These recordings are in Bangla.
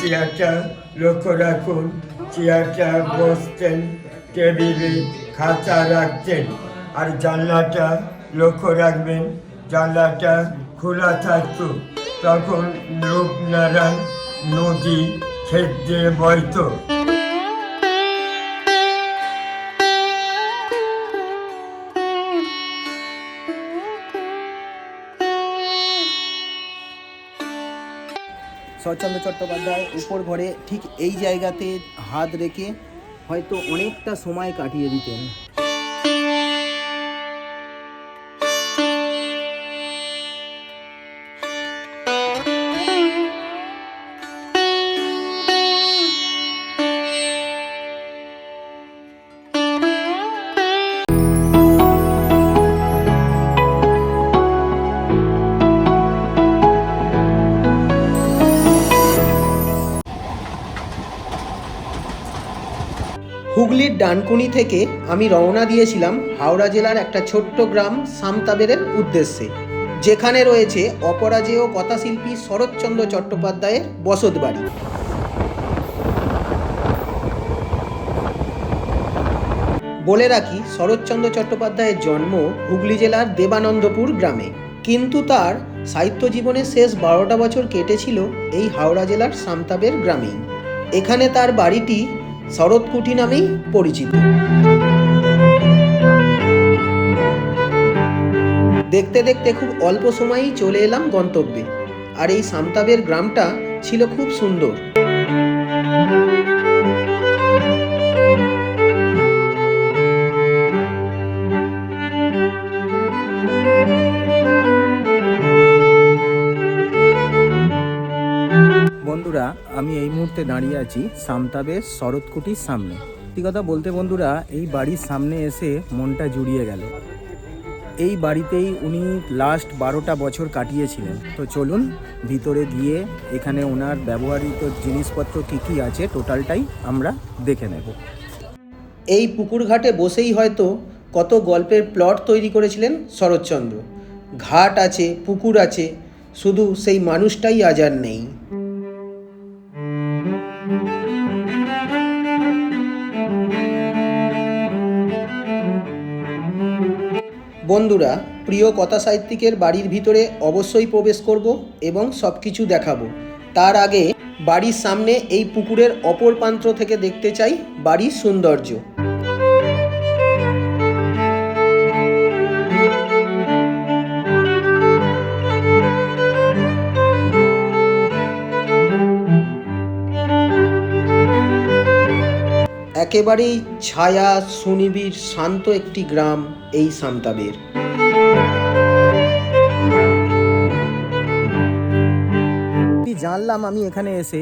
চেয়ারটা লক্ষ্য রাখুন চেয়ারটা বসতেন টেবিলে খাতা রাখতেন। আর জানলাটা লক্ষ্য রাখবেন, জানলাটা খোলা থাকত। তখন রূপনারায়ণ নদী ক্ষেত দিয়ে বইতো। শরৎচন্দ্র চট্টোপাধ্যায় উপর ঘরে ঠিক এই জায়গাতে হাত রেখে হয়তো অনেকটা সময় কাটিয়ে দিতেন। হুগলির ডানকুনি থেকে আমি রওনা দিয়েছিলাম হাওড়া জেলার একটা ছোট্ট গ্রাম সামতাবেরের উদ্দেশ্যে, যেখানে রয়েছে অপরাজেয় কথাশিল্পী শরৎচন্দ্র চট্টোপাধ্যায়ের বসতবাড়ি। বলে রাখি, শরৎচন্দ্র চট্টোপাধ্যায়ের জন্ম হুগলি জেলার দেবানন্দপুর গ্রামে, কিন্তু তার সাহিত্য জীবনের শেষ বারোটা বছর কেটেছিল এই হাওড়া জেলার সামতাবের গ্রামেই। এখানে তার বাড়িটি শরৎকুঠি নামেই পরিচিত। দেখতে দেখতে খুব অল্প সময়ই চলে এলাম গন্তব্যে। আর এই সামতাবের গ্রামটা ছিল খুব সুন্দর। বন্ধুরা, আমি এই মুহূর্তে দাঁড়িয়ে আছি সামতাবের শরৎকুটির সামনে। সত্যি কথা বলতে বন্ধুরা, এই বাড়ির সামনে এসে মনটা জুড়িয়ে গেল। এই বাড়িতেই উনি লাস্ট বারোটা বছর কাটিয়েছিলেন। তো চলুন, ভিতরে গিয়ে এখানে ওনার ব্যবহৃত জিনিসপত্র কী কী আছে টোটালটাই আমরা দেখে নেব। এই পুকুর ঘাটে বসেই হয়তো কত গল্পের প্লট তৈরি করেছিলেন শরৎচন্দ্র। ঘাট আছে, পুকুর আছে, শুধু সেই মানুষটাই আজ আর নেই। বন্ধুরা, প্রিয় কথা সাহিত্যিকের বাড়ির ভিতরে অবশ্যই প্রবেশ করব এবং সব কিছু দেখাবো। তার আগে বাড়ির সামনে এই পুকুরের অপর প্রান্ত থেকে দেখতে চাই বাড়ির সৌন্দর্য। একেবারেই ছায়া সুনিবিড় শান্ত একটি গ্রাম এই সান্তাবের জানলাম আমি এখানে এসে,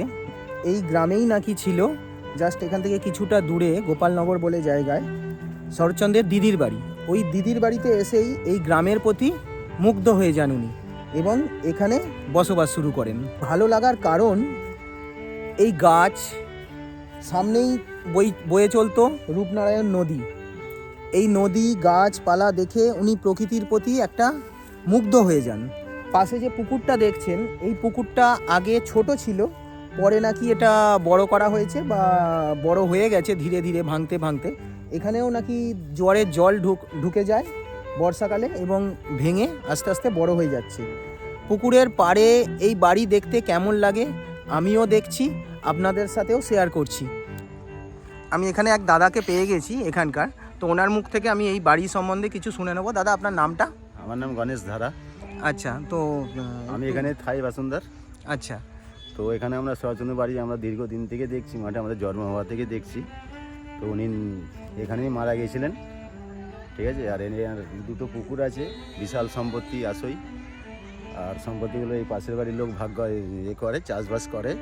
এই গ্রামেই নাকি ছিল জাস্ট এখান থেকে কিছুটা দূরে গোপালনগর বলে জায়গায়, শরৎচন্দ্রের দিদির বাড়ি। ওই দিদির বাড়িতে এসেই এই গ্রামের প্রতি মুগ্ধ হয়ে যান উনি এবং এখানে বসবাস শুরু করেন। ভালো লাগার কারণ, এই গাছ সামনেই বই, বয়ে চলতো রূপনারায়ণ নদী। এই নদী, গাছপালা দেখে উনি প্রকৃতির প্রতি একটা মুগ্ধ হয়ে যান। পাশে যে পুকুরটা দেখছেন, এই পুকুরটা আগে ছোট ছিল, পরে নাকি এটা বড় করা হয়েছে বা বড় হয়ে গেছে ধীরে ধীরে, ভাঙতে ভাঙতে। এখানেও নাকি জোয়ারের জল ঢুক, ঢুকে যায় বর্ষাকালে এবং ভেঙে আস্তে আস্তে বড় হয়ে যাচ্ছে। পুকুরের পাড়ে এই বাড়ি দেখতে কেমন লাগে, আমিও দেখছি, আপনাদের সাথেও শেয়ার করছি। আমি এখানে এক দাদাকে পেয়ে গেছি এখানকার। তো ওনার মুখ থেকে আমি এই বাড়ি সম্বন্ধে কিছু শুনে নেব। দাদা আপনার নামটা? আমার নাম গণেশ ধারা। আচ্ছা তো আমি এখানে থাই বাসুন্দার। আচ্ছা। তো এখানে আমরা সচন্দ্র বাড়ি আমরা দীর্ঘদিন থেকে দেখছি মাঠে আমাদের জন্ম হওয়া থেকে দেখছি। তো উনি এখানেই মারা গিয়েছিলেন ঠিক আছে? আর এনে আর দুটো পুকুর আছে বিশাল সম্পত্তি আসই। আর সম্পত্তিগুলো এই পাশের বাড়ির লোক ভাগ্য এ করে চাষবাস করে।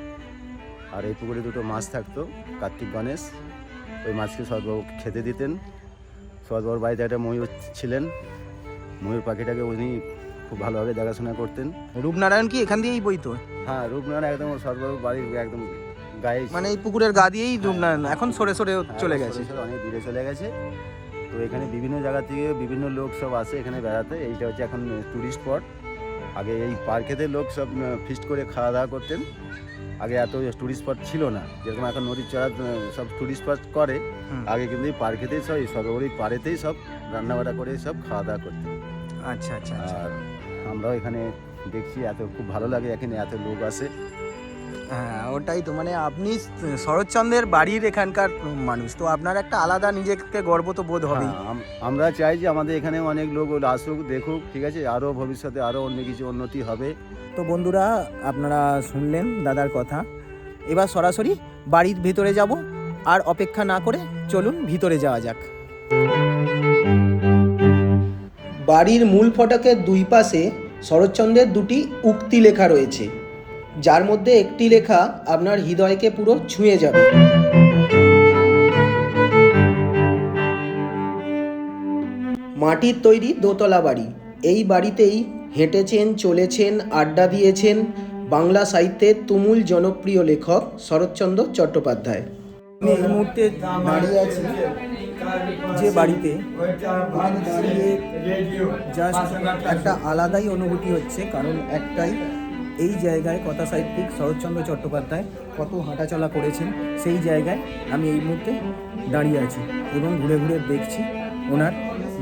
আর এই পুকুরে দুটো মাছ থাকতো কার্তিক গণেশ ওই মাছকে সদবাবু খেতে দিতেন। সদবাবুর বাড়িতে একটা ময়ূর ছিলেন। ময়ূর পাখিটাকে উনি খুব ভালোভাবে দেখাশোনা করতেন। রূপনারায়ণ কি এখান দিয়েই বইতো? হ্যাঁ রূপনারায়ণ একদম সর্ববাবু বাড়ির একদম গায়ে মানে এই পুকুরের গা দিয়েই রূপনারায়ণ এখন সরে সরে চলে গেছে। অনেক দূরে চলে গেছে। তো এখানে বিভিন্ন জায়গা থেকে বিভিন্ন লোক সব আসে এখানে বেড়াতে। এইটা হচ্ছে এখন টুরিস্ট স্পট আগে এই পার্কেতে লোক সব ফিস্ট করে খাওয়া দাওয়া করতেন। আগে এত টুরিস্ট স্পট ছিল না। যেরকম এখন নদীর চড়া সব টুরিস্ট স্পট করে আগে কিন্তু এই পার্কেতেই সব এই সরোবরী পাড়েতেই সব রান্নাবাড়া করে সব খাওয়া দাওয়া করতে আচ্ছা আচ্ছা আচ্ছা। আর আমরাও এখানে দেখছি এত খুব ভালো লাগে এখানে এত লোক আসে। হ্যাঁ ওটাই তো। মানে আপনি শরৎচন্দ্রের বাড়ির এখানকার মানুষ তো আপনার একটা আলাদা নিজেকে গর্ব তো বোধ হ্যাঁ, আমরা চাই যে আমাদের এখানে অনেক লোক আসুক দেখুক ঠিক আছে? আরও ভবিষ্যতে আরও অন্য কিছু উন্নতি হবে। তো বন্ধুরা আপনারা শুনলেন দাদার কথা। এবার সরাসরি বাড়ির ভিতরে যাব আর অপেক্ষা না করে চলুন ভিতরে যাওয়া যাক। বাড়ির মূল ফটকের দুই পাশে শরৎচন্দ্রের দুটি উক্তি লেখা রয়েছে। যার মধ্যে একটি লেখা আপনার হৃদয়কে পুরো ছুঁয়ে যাবে। মাটির তৈরি দোতলা বাড়ি। এই বাড়িতেই হেঁটেছেন, চলেছেন, আড্ডা দিয়েছেন বাংলা সাহিত্যের তুমুল জনপ্রিয় লেখক শরৎচন্দ্র চট্টোপাধ্যায়। আমি এই মুহূর্তে দাঁড়িয়ে আছি যে বাড়িতে। দাঁড়িয়ে একটা আলাদাই অনুভূতি হচ্ছে, কারণ একটাই এই জায়গায় কথা সাহিত্যিক শরৎচন্দ্র চট্টোপাধ্যায় কত হাঁটাচলা করেছেন সেই জায়গায় আমি এই মুহূর্তে দাঁড়িয়ে আছি এবং ঘুরে ঘুরে দেখছি ওনার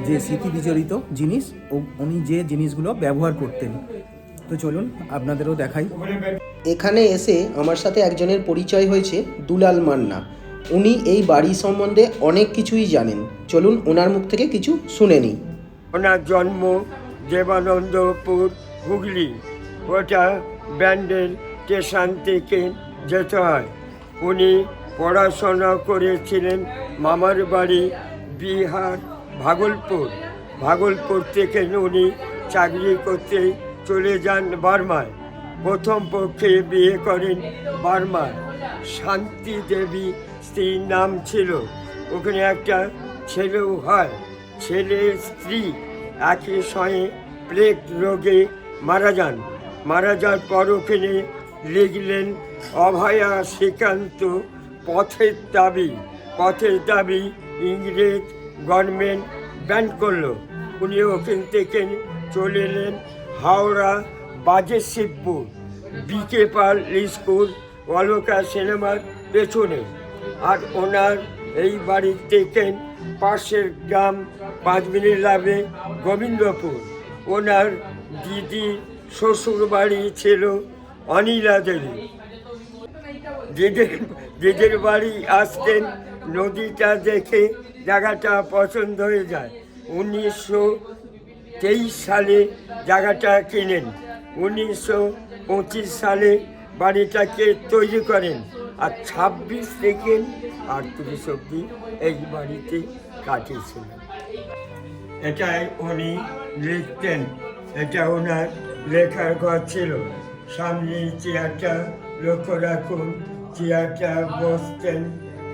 যে স্মৃতি বিজড়িত জিনিস ও উনি যে জিনিসগুলো ব্যবহার করতেন। তো চলুন আপনাদেরও দেখাই। এখানে এসে আমার সাথে একজনের পরিচয় হয়েছে দুলাল মান্না। উনি এই বাড়ি সম্বন্ধে অনেক কিছুই জানেন। চলুন ওনার মুখ থেকে কিছু শুনে নিই। ওনার জন্ম দেবানন্দপুর হুগলি। ওটা ব্যান্ডেল স্টেশন থেকে যেতে হয়। উনি পড়াশোনা করেছিলেন মামার বাড়ি বিহার, ভাগলপুর। ভাগলপুর থেকে উনি চাকরি করতে চলে যান বার্মায়। প্রথম পক্ষে বিয়ে করেন বার্মায়। শান্তি দেবী স্ত্রীর নাম ছিল। ওখানে একটা ছেলেও হয়। ছেলে স্ত্রী একই সঙ্গে প্লেগ রোগে মারা যান। মারা যাওয়ার পর ওখানে লিখলেন, অভয়া শ্রীকান্ত, পথের দাবি পথের দাবি ইংরেজ গভর্নমেন্ট ব্যান করল। উনি ওখান থেকে চলে এলেন হাওড়া বাজে শিবপুর বিকে পাল স্কুল, অলকা সিনেমার পেছনে। আর ওনার এই বাড়ির থেকে পাশের গ্রাম পাঁচ মিনিট লাগবে গোবিন্দপুর। ওনার দিদি শ্বশুর বাড়ি ছিল অনিলা দেবী। যেদের দিদির বাড়ি আসতেন, নদীটা দেখে জায়গাটা পছন্দ হয়ে যায়। উনিশশো তেইশ সালে জায়গাটা কিনেন। উনিশশো পঁচিশ সালে বাড়িটাকে তৈরি করেন। আর ছাব্বিশ থেকে আটত্রিশ অব্দি এই বাড়িতে কাটিয়েছিলেন। এটাই উনি লিখতেন। এটা ওনার লেখার ঘর ছিল। সামনে চেয়ারটা লক্ষ্য রাখুন। চেয়ারটা বসতেন,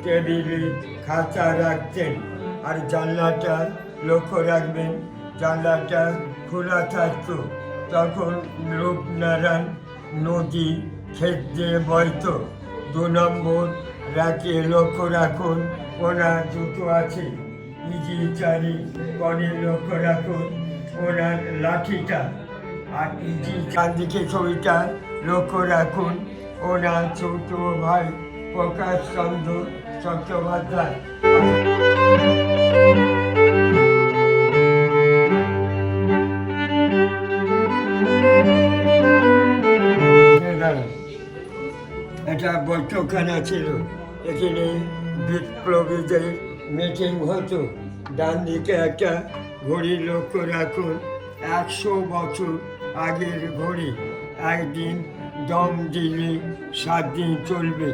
টেবিলে খাতা রাখতেন আর জানলাটা লক্ষ্য রাখবেন। জানলাটা খোলা থাকতো। তখন রূপনারায়ণ নদী ক্ষেত দিয়ে বইতো, দু নম্বর রাখে লক্ষ্য রাখুন ওনার জুতো আছে। ইজি চারি কনে লক্ষ্য রাখুন, ওনার লাঠিটা। ইজি চার দিকে ছবিটা লক্ষ্য রাখুন। ওনার ছোট ভাই প্রকাশ চন্দ্র চট্টোপাধ্যায়। এটা বৈঠকখানা ছিল। এখানে বিপ্লবীদের মিটিং হতো। ডান দিকে একটা ঘড়ি লক্ষ্য রাখুন। একশো বছর আগের ঘড়ি। একদিন দম দিলে সাত দিন চলবে।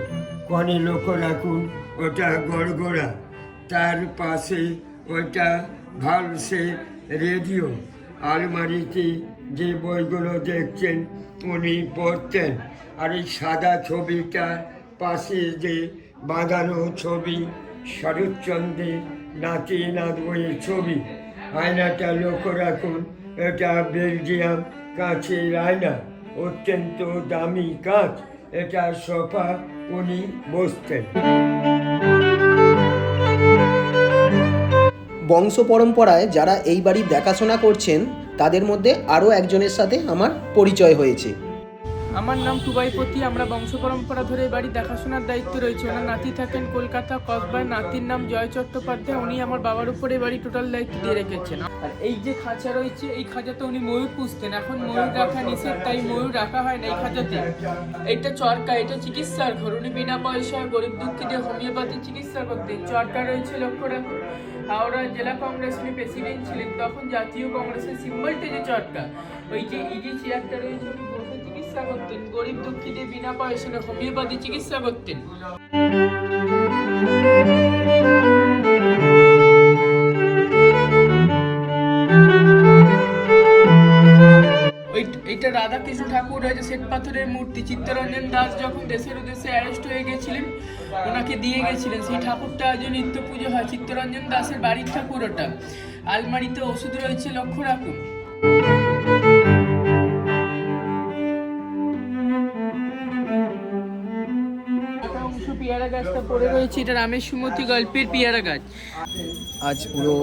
কনে লক্ষ্য রাখুন, ওটা গড়গড়া। তার পাশে ওটা ভালসে রেডিও। আলমারিতে যে বইগুলো দেখছেন, উনি পড়তেন। আর এই সাদা ছবিটার পাশে যে বাঁধানো ছবি, শরৎচন্দ্রের নাতি নাত বইয়ের ছবি। আয়নাটা লক্ষ্য রাখুন, এটা বেলজিয়াম কাঁচের আয়না অত্যন্ত দামি কাঁচ এটা সোফা উনি বসতেন। বংশ পরম্পরায় যারা এই বাড়ির দেখাশোনা করছেন, তাদের মধ্যে আরও একজনের সাথে আমার পরিচয় হয়েছে। আমার নাম টুবাইপতি আমরা বংশ পরম্পরা ধরে বাড়ি দেখাশোনার দায়িত্ব রয়েছে। ওনার নাতি থাকেন কলকাতা কসবায় নাতির নাম জয় চট্টোপাধ্যায়, উনি আমার বাবার উপরে বাড়ি টোটাল দায়িত্ব দিয়ে রেখেছেন। আর এই যে খাঁচা রয়েছে, এই খাঁচাতে উনি ময়ূর পুষতেন। এখন ময়ূর রাখা নিষেধ, তাই ময়ূর রাখা হয় না এই খাঁচাতে। এটা চরকা, এটা চিকিৎসার ঘর। উনি বিনা পয়সায় গরিব দুঃখীদের হোমিওপ্যাথি চিকিৎসা করতেন। চরকা রয়েছে লক্ষ্য রাখুন। হাওড়া জেলা কংগ্রেস উনি প্রেসিডেন্ট ছিলেন। তখন জাতীয় কংগ্রেসের সিম্বলটি যে চরকা, ওই যে, এই যে চেয়ারটা রয়েছে চিকিৎসা করতেন, গরিব দুঃখীদের বিনা পয়সায় হোমিওপ্যাথি চিকিৎসা করতেন। এইটা রাধাকৃষ্ণ ঠাকুর রয়েছে শ্বেত পাথরের মূর্তি, চিত্তরঞ্জন দাস যখন দেশের উদ্দেশ্যে অ্যারেস্ট হয়ে গেছিলেন, ওনাকে দিয়ে গেছিলেন। সেই ঠাকুরটা আজও নিত্য পুজো হয়, চিত্তরঞ্জন দাসের বাড়ির ঠাকুর ওটা। আলমারিতে ওষুধ রয়েছে, লক্ষ্য রাখুন। গাছটা পড়ে রয়েছে এটা রামের সুমতি গল্পের পেয়ারা গাছ। আজ পুরো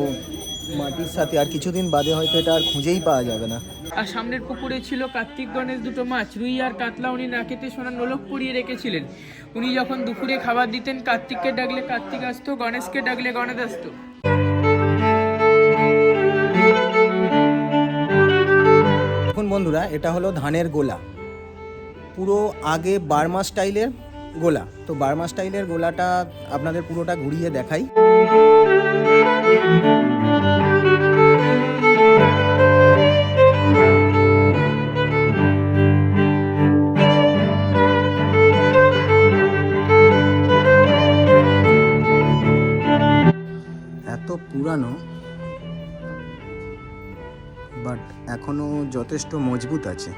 মাটির সাথে আর কিছুদিন বাদে হয়তো এটা আর খুঁজেই পাওয়া যাবে না। আর সামনের পুকুরে ছিল কার্তিক গণেশ দুটো মাছ রুই আর কাতলা উনি নাকেতে সোনা নোলক পরিয়ে রেখেছিলেন। উনি যখন দুপুরে খাবার দিতেন কার্তিককে ডাকলে কার্তিক আসতো গণেশকে ডাকলে গণেশ আসতো। এখন বন্ধুরা এটা হলো ধানের গোলা। পুরো আগে বার্মা স্টাইলের গোলা। তো বার্মা স্টাইলের গোলাটা আপনাদের পুরোটা ঘুরিয়ে দেখাই। এত পুরানো বাট এখনও যথেষ্ট মজবুত আছে।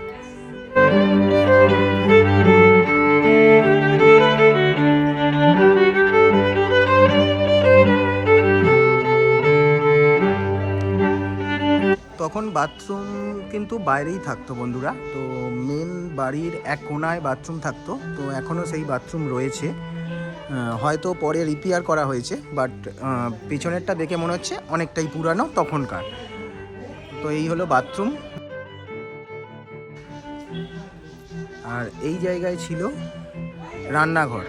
তখন বাথরুম কিন্তু বাইরেই থাকতো বন্ধুরা। তো মেন বাড়ির এক কোনায় বাথরুম থাকতো। তো এখনও সেই বাথরুম রয়েছে। হয়তো পরে রিপেয়ার করা হয়েছে বাট পিছনেরটা দেখে মনে হচ্ছে অনেকটাই পুরানো তখনকার। তো এই হলো বাথরুম। আর এই জায়গায় ছিল রান্নাঘর।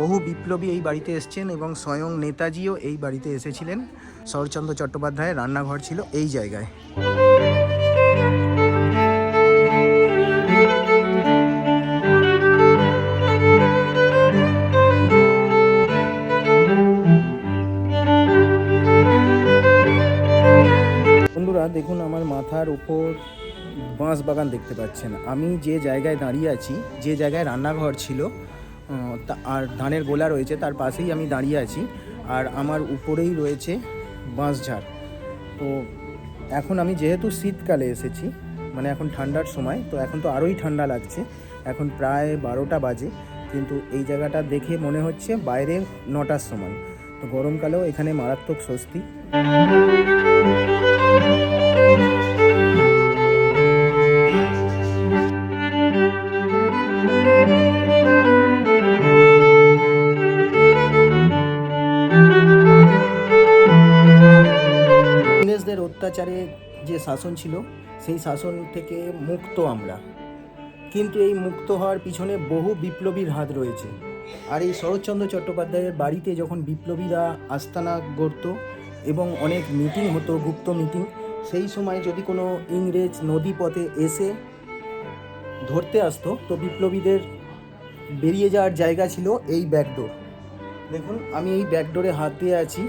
বহু বিপ্লবী এই বাড়িতে এসেছেন এবং স্বয়ং নেতাজিও এই বাড়িতে এসেছিলেন। শরৎচন্দ্র চট্টোপাধ্যায়ের রান্নাঘর ছিল এই জায়গায়। বন্ধুরা, দেখুন, আমার মাথার উপর বাঁশ বাগান দেখতে পাচ্ছেন। আমি যে জায়গায় দাঁড়িয়ে আছি, যে জায়গায় রান্নাঘর ছিল আর ধানের গোলা রয়েছে, তার পাশেই আমি দাঁড়িয়ে আছি। আর আমার উপরেই রয়েছে বাঁশঝাড় তো এখন আমি যেহেতু শীতকালে এসেছি মানে এখন ঠান্ডার সময়, তো এখন তো আরোই ঠান্ডা লাগছে। এখন প্রায় বারোটা বাজে, কিন্তু এই জায়গাটা দেখে মনে হচ্ছে বাইরে নটার সময়। তো গরমকালেও এখানে মারাত্মক স্বস্তি। শাসন ছিল, সেই শাসন থেকে মুক্ত আমরা। কিন্তু এই মুক্ত হওয়ার পিছনে বহু বিপ্লবীর হাত রয়েছে। আর এই শরৎচন্দ্র চট্টোপাধ্যায়ের বাড়িতে যখন বিপ্লবীরা আস্তানা গড়ত এবং অনেক মিটিং হতো, গুপ্ত মিটিং, সেই সময় যদি কোনো ইংরেজ নদীপথে এসে ধরতে আসতো, তো বিপ্লবীদের বেরিয়ে যাওয়ার জায়গা ছিল এই ব্যাকডোর। দেখুন, আমি এই ব্যাকডোরে হাত দিয়ে আছি,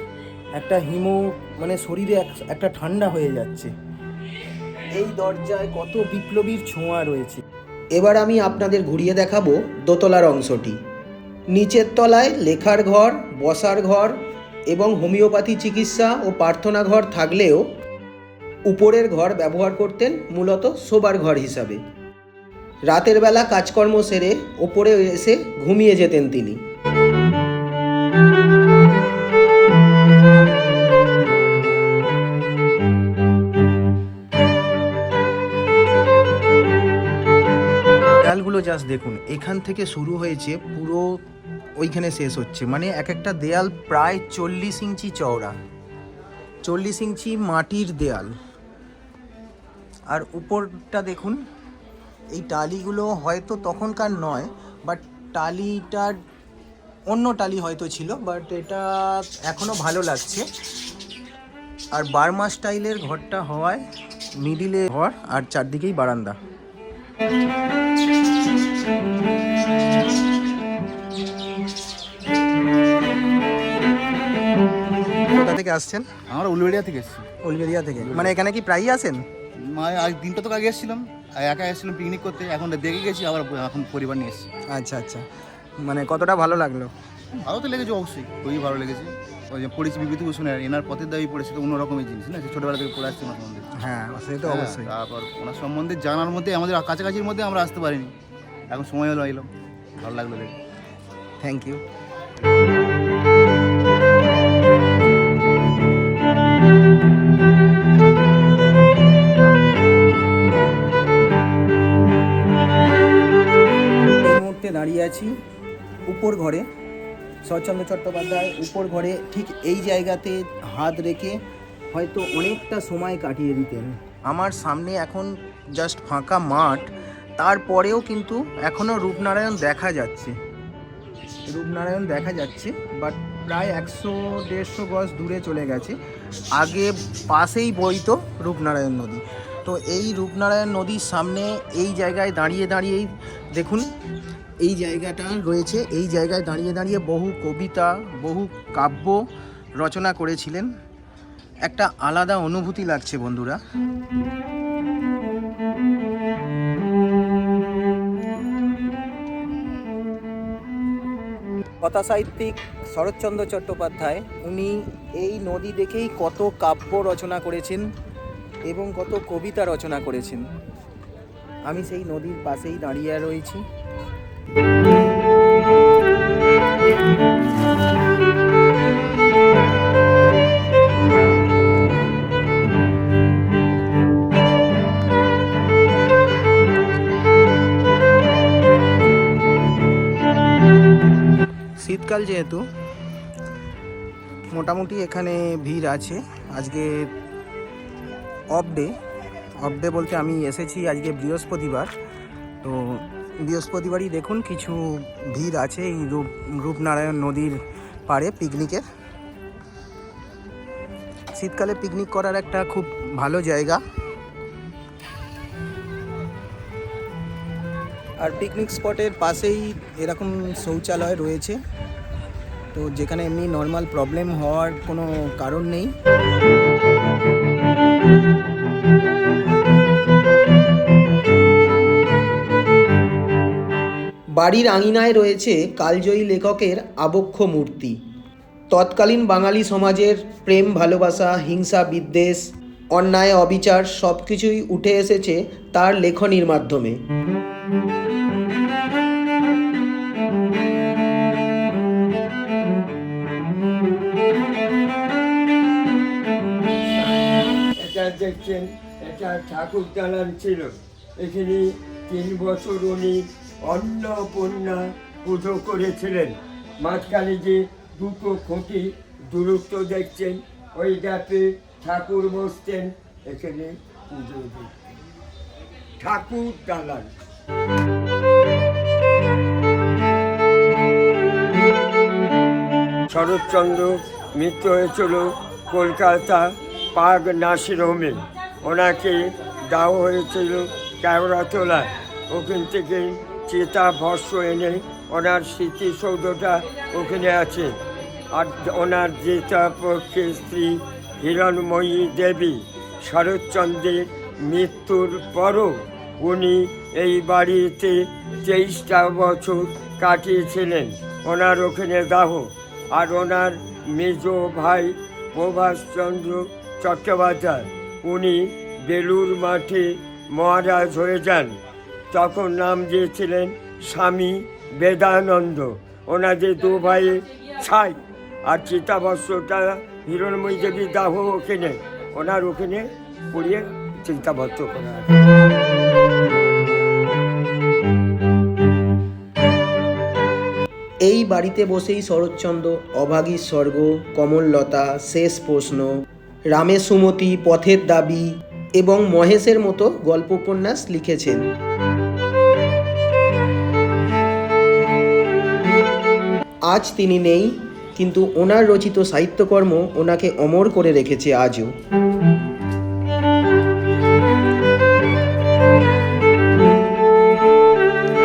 একটা হিমো মানে শরীরে এক- একটা ঠান্ডা হয়ে যাচ্ছে। এই দরজায় কত বিপ্লবীর ছোঁয়া রয়েছে। এবার আমি আপনাদের ঘুরিয়ে দেখাবো দোতলার অংশটি। নিচের তলায় লেখার ঘর, বসার ঘর এবং হোমিওপ্যাথি চিকিৎসা ও প্রার্থনা ঘর থাকলেও উপরের ঘর ব্যবহার করতেন মূলত শোবার ঘর হিসাবে। রাতের বেলা কাজকর্ম সেরে ওপরে এসে ঘুমিয়ে যেতেন তিনি। জাস্ট দেখুন, এখান থেকে শুরু হয়েছে পুরো ওইখানে শেষ হচ্ছে। মানে এক একটা দেয়াল প্রায় চল্লিশ ইঞ্চি চওড়া। চল্লিশ ইঞ্চি মাটির দেয়াল। আর উপরটা দেখুন, এই টালিগুলো হয়তো তখনকার নয়, বাট টালিটার অন্য টালি হয়তো ছিল, বাট এটা এখনও ভালো লাগছে। আর বার্মা স্টাইলের ঘরটা হওয়ায় মিডিলে ঘর আর চারদিকেই বারান্দা। কোথা থেকে আসছেন? আমরা উলবেড়িয়া থেকে এসেছি। উলবেরিয়া থেকে। মানে এখানে কি প্রায়ই আসেন? মানে আজ দিনটা তো আগে এসেছিলাম একা এসেছিলাম পিকনিক করতে এখন দেখে গেছি আবার এখন পরিবার নিয়ে এসেছি। আচ্ছা আচ্ছা। মানে কতটা ভালো লাগল? ভালো তো লেগেছে অবশ্যই খুবই ভালো লেগেছে। ওই যে পড়েছি বিভূতিভূষণের এনার পথের দাবি পড়েছে তো অন্য রকমের জিনিস না? ছোটোবেলা থেকে পড়ে আসছে ওনার সম্বন্ধে। হ্যাঁ সে তো অবশ্যই। হ্যাঁ, তারপর ওনার সম্বন্ধে জানার মধ্যে আমাদের কাছাকাছির মধ্যে আমরা আসতে পারিনি। এখন সময় হলো এলাম ভালো লাগল দেখে। থ্যাংক ইউ মুহূর্তে দাঁড়িয়ে আছি উপর ঘরে। শরৎচন্দ্র চট্টোপাধ্যায় উপর ঘরে ঠিক এই জায়গাতে হাত রেখে হয়তো অনেকটা সময় কাটিয়ে দিতেন। আমার সামনে এখন জাস্ট ফাঁকা মাঠ। তারপরেও কিন্তু এখনও রূপনারায়ণ দেখা যাচ্ছে। রূপনারায়ণ দেখা যাচ্ছে বাট প্রায় একশো, দেড়শো গজ দূরে চলে গেছে। আগে পাশেই বইতো রূপনারায়ণ নদী। তো এই রূপনারায়ণ নদীর সামনে এই জায়গায় দাঁড়িয়ে দাঁড়িয়েই দেখুন, এই জায়গাটা রয়েছে। এই জায়গায় দাঁড়িয়ে দাঁড়িয়ে বহু কবিতা, বহু কাব্য রচনা করেছিলেন। একটা আলাদা অনুভূতি লাগছে বন্ধুরা। কথা সাহিত্যিক শরৎচন্দ্র চট্টোপাধ্যায়, উনি এই নদী দেখেই কত কাব্য রচনা করেছেন এবং কত কবিতা রচনা করেছেন। আমি সেই নদীর পাশেই দাঁড়িয়ে রয়েছি। মোটামুটি এখানে ভিড় আছে। আজকে অফ ডে অফ ডে বলতে আমি এসেছি আজকে বৃহস্পতিবার। তো বৃহস্পতিবারই দেখুন কিছু ভিড় আছে এই রূপ, রূপনারায়ণ নদীর পাড়ে পিকনিকের শীতকালে পিকনিক করার একটা খুব ভালো জায়গা। আর পিকনিক স্পটের পাশেই এরকম শৌচালয় রয়েছে। তো যেখানে এমনি নর্মাল প্রবলেম হওয়ার কোনো কারণ নেই। বাড়ির আঙিনায় রয়েছে কালজয়ী লেখকের আবক্ষ মূর্তি। তৎকালীন বাঙালি সমাজের প্রেম, ভালোবাসা, হিংসা, বিদ্বেষ, অন্যায়, অবিচার সব কিছুই উঠে এসেছে তার লেখনীর মাধ্যমে। এটা দেখছেন, এটা ঠাকুর দালান ছিল। এখানে তিন বছর উনি অন্নপূর্ণা পুজো করেছিলেন। মাঝখানে যে দুটো খুঁটি দূরত্ব দেখছেন, ওই গ্যাপে ঠাকুর বসতেন, এখানে পুজো ঠাকুর দালান। শরৎচন্দ্র মৃত্যু হয়েছিল কলকাতা পাগ নাসির হোমে। ওনাকে দেওয়া হয়েছিল কেওড়াতলায় ওখান থেকে চেতা ভস্য এনে ওনার স্মৃতিসৌধটা ওখানে আছে। আর ওনার জেতা পক্ষে স্ত্রী হিরণময়ী দেবী, শরৎচন্দ্রের মৃত্যুর পরও উনি এই বাড়িতে তেইশটা বছর কাটিয়েছিলেন ওনার ওখানে দাহ। আর ওনার মেজ ভাই প্রভাষচন্দ্র চট্টোপাধ্যায়। উনি বেলুর মাঠে মহারাজ হয়ে যান। তখন নাম দিয়েছিলেন স্বামী বেদানন্দ। ওনাদের দু ভাইয়ের ছাই আর চিতাবস্ত্রটা হিরণময়ী দেবী দাহ ওখানে। ওনার ওখানে পড়িয়ে চিন্তাবস্ত্র করা এই বাড়িতে বসেই শরৎচন্দ্র, অভাগীর স্বর্গ, কমললতা, শেষ প্রশ্ন। রামে সুমতি পথের দাবি এবং মহেশের মতো গল্প উপন্যাস লিখেছেন। আজ তিনি নেই, কিন্তু ওনার রচিত সাহিত্যকর্ম ওনাকে অমর করে রেখেছে আজও।